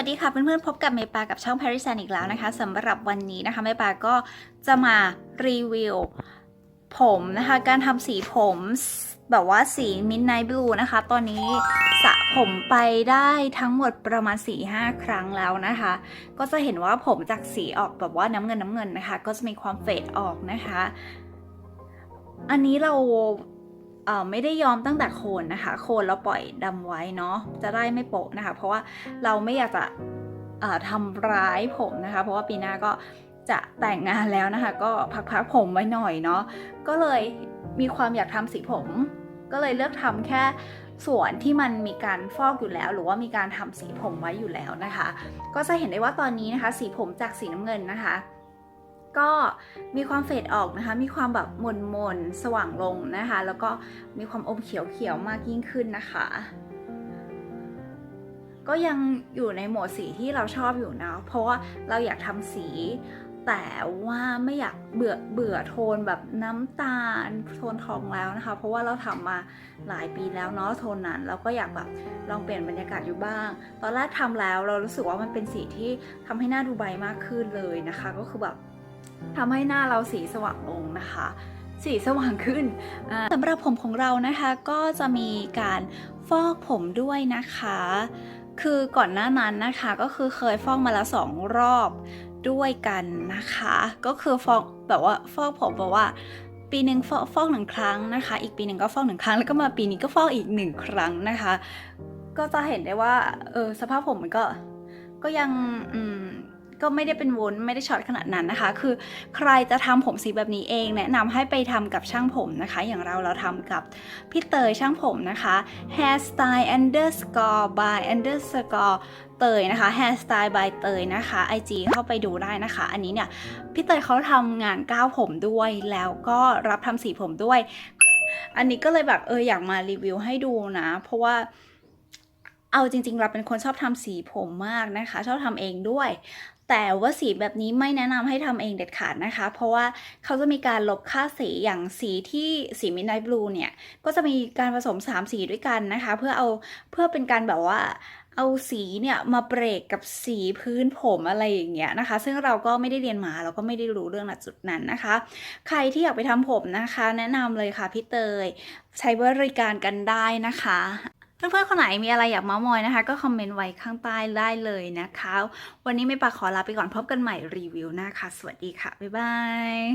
วัสดีค่ะเพื่อนๆพบกับเมปากับช่อง Paris a n อีกแล้วนะคะสำหรับวันนี้นะคะเมปาก็จะมารีวิวผมนะคะ การทำสีผมแบบว่าสี Midnight Blue นะคะ ตอนนี้สระผมไปได้ทั้งหมดประมาณ 4-5 ครั้งแล้วนะคะ ก็จะเห็นว่าผมจากสีออกแบบว่าน้ำเงินน้ำเงินนะคะ ก็จะมีความเฟดออกนะคะ อันนี้เราเอ่อ ไม่ได้ยอมตั้งแต่โคนนะคะ โคนเราปล่อยดำไว้เนาะจะได้ไม่โปะนะคะ เพราะว่าเราไม่อยากจะเอ่อทำร้ายผมนะคะ เพราะว่าปีหน้าก็จะแต่งงานแล้วนะคะ ก็พักๆผมไว้หน่อยเนาะก็เลยมีความอยากทำสีผม ก็เลยเลือกทำแค่ส่วนที่มันมีการฟอกอยู่แล้ว หรือว่ามีการทำสีผมไว้อยู่แล้วนะคะ ก็จะเห็นได้ว่าตอนนี้นะคะ สีผมจากสีน้ำเงินนะคะ ก็มีความเฟดออกนะคะ มีความแบบมนมนๆสว่างลงนะคะ แล้วก็มีความอมเขียวๆมากยิ่งขึ้นนะคะ ก็ยังอยู่ในโหมดสีที่เราชอบอยู่นะ เพราะว่าเราอยากทำสี แต่ว่าไม่อยากเบื่อเบื่อโทนแบบน้ำตาลโทนทองแล้วนะคะ เพราะว่าเราทำมาหลายปีแล้วเนาะโทนนั้นเราก็อยากแบบลองเปลี่ยนบรรยากาศอยู่บ้าง ตอนแรกทำแล้วเรารู้สึกว่ามันเป็นสีที่ทำให้หน้าดูใบมากขึ้นเลยนะคะ ก็คือแบบ ทำให้หน้าเราสีสว่างลงนะคะ สีสว่างขึ้นสำหรับผมของเรานะคะก็จะมีการฟอกผมด้วยนะคะ คือก่อนหน้านั้นนะคะก็คือเคยฟอกมาแล้วสองรอบด้วยกันนะคะ ก็คือฟอกแบบว่าฟอกผมแบบว่าปีหนึ่งฟอกฟอกหนึ่งครั้งนะคะ อีกปีหนึ่งก็ฟอกหนึ่งครั้ง แล้วก็มาปีนี้ก็ฟอกอีกหนึ่งครั้งนะคะ ก็จะเห็นได้ว่าเออสภาพผมมันก็ก็ยังอืม ก็ไม่ได้เป็นวนไม่ได้ช็อตขนาดนั้นนะคะ คือใครจะทำผมสีแบบนี้เอง แนะนำให้ไปทำกับช่างผมนะคะ อย่างเราเราทำกับพี่เตยช่างผมนะคะ hairstyle underscore by underscore เตยนะคะ hairstyle by เตยนะคะ IG เข้าไปดูได้นะคะ อันนี้เนี่ยพี่เตยเขาทำงานก้าวผมด้วยแล้วก็รับทำสีผมด้วย อันนี้ก็เลยแบบเอออยากมารีวิวให้ดูนะ เพราะว่าเอาจริงๆเราเป็นคนชอบทำสีผมมากนะคะ ชอบทำเองด้วย แต่ว่าสีแบบนี้ไม่แนะนำให้ทำเองเด็ดขาดนะคะ เพราะว่าเขาจะมีการลบค่าสีอย่างสีที่สี Midnight Blue เนี่ยก็จะมีการผสม 3 สีด้วยกันนะคะ เพื่อเอาเพื่อเป็นการแบบว่าเอาสีเนี่ยมาเบรกกับสีพื้นผมอะไรอย่างเงี้ยนะคะ ซึ่งเราก็ไม่ได้เรียนมาเราก็ไม่ได้รู้เรื่องณจุดนั้นนะคะ ใครที่อยากไปทำผมนะคะ แนะนำเลยค่ะพี่เตย ใช้บริการกันได้นะคะ เพื่อนๆคนไหนมีอะไรอยากเมาส์มอยนะคะ ก็คอมเมนต์ไว้ข้างใต้ได้เลยนะคะ วันนี้ไม่ปาขอลาไปก่อนพบกันใหม่รีวิวหน้าค่ะ สวัสดีค่ะ บ๊ายบาย